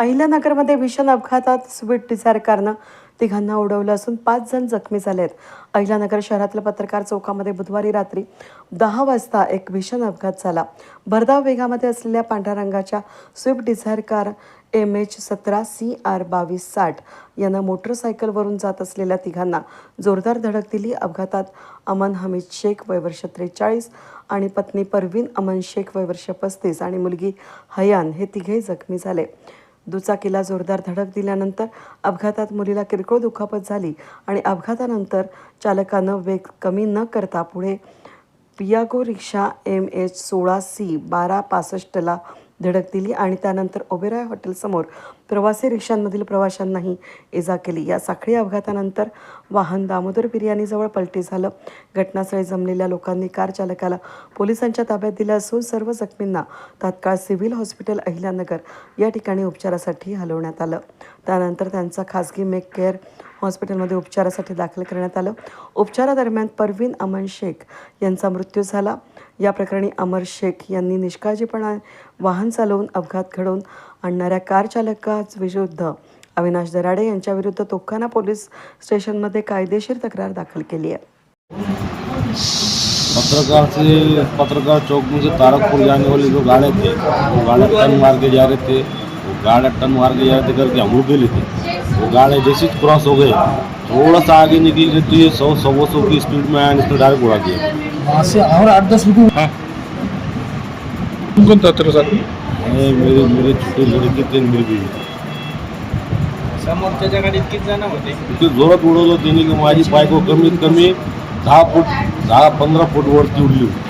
अहिल्यानगरमध्ये भीषण अपघातात sweet Dzire कारनं तिघांना उडवलं असून पाच जण जखमी झाले आहेत. अहिल्यानगर शहरातल्या पत्रकार चौकामध्ये बुधवारी रात्री दहा वाजता एक भीषण अपघात झाला. भरधाव वेगामध्ये असलेल्या पांढऱ्या रंगाच्या Swift Dzire car M H सतरा सी आर बावीस साठ यानं मोटरसायकलवरून जात असलेल्या तिघांना जोरदार धडक दिली. अपघातात अमन हमीद शेख वयवर्ष त्रेचाळीस आणि पत्नी परवीन अमन शेख वयवर्ष पस्तीस आणि मुलगी हयान हे तिघेही जखमी झाले. दुचाकीला जोरदार धडक दिल्यानंतर अपघातात मुलीला किरकोळ दुखापत झाली आणि अपघातानंतर चालकानं वेग कमी न करता पुढे पियागो रिक्षा एम एच सोळा सी बारा पासष्टला धडक दिली आणि त्यानंतर ओबेरॉय हॉटेलसमोर प्रवासी रिक्षांमधील प्रवाशांनाही इजा केली. या साखळी अपघातानंतर वाहन दामोदर बिर्याणीजवळ पलटी झालं. घटनास्थळी जमलेल्या लोकांनी कार चालकाला पोलिसांच्या ताब्यात दिलं असून सर्व जखमींना तात्काळ सिव्हिल हॉस्पिटल अहिल्यानगर या ठिकाणी उपचारासाठी हलवण्यात आलं. त्यानंतर त्यांचा खासगी मेक केअर हॉस्पिटलमध्ये उपचारासाठी दाखल करण्यात आलं. उपचारादरम्यान परवीन अमन शेख यांचा मृत्यू झाला. या प्रकरणी अमर शेख यांनी निष्काळजीपणा वाहन चालवून अपघात घडवून आणणाऱ्या कार चालकाविरुद्ध अविनाश दराडे यांच्याविरुद्ध तोफखाना पोलीस स्टेशनमध्ये कायदेशीर तक्रार दाखल केली आहे. पत्रकार से पत्रकार चौक म्हणजे में से तारकपुर जाने जो गाड़े थे वो गाड़े टन मार के जा रहे थे. वो गाड़े टन मार के जा रहे थे करके हम रुके थे वो गाड़े जैसे ही क्रॉस हो गए थोड़ा सा आगे निकली गई तो ये सौ सवा सौ की स्पीड में आया इसने डायरेक्ट उड़ा दिया. वहाँ से और आठ दस रुपये कोणता होता सर ये मेरे मेरे छोटे लड़के थे मेरी बीवी समोरच्या गाडीत किती जण होते. इतके जोरात उडवलं त्यांनी की माझी बायको कमीत कमी दहा फूट दहा पंधरा फूट वरती उडली होती.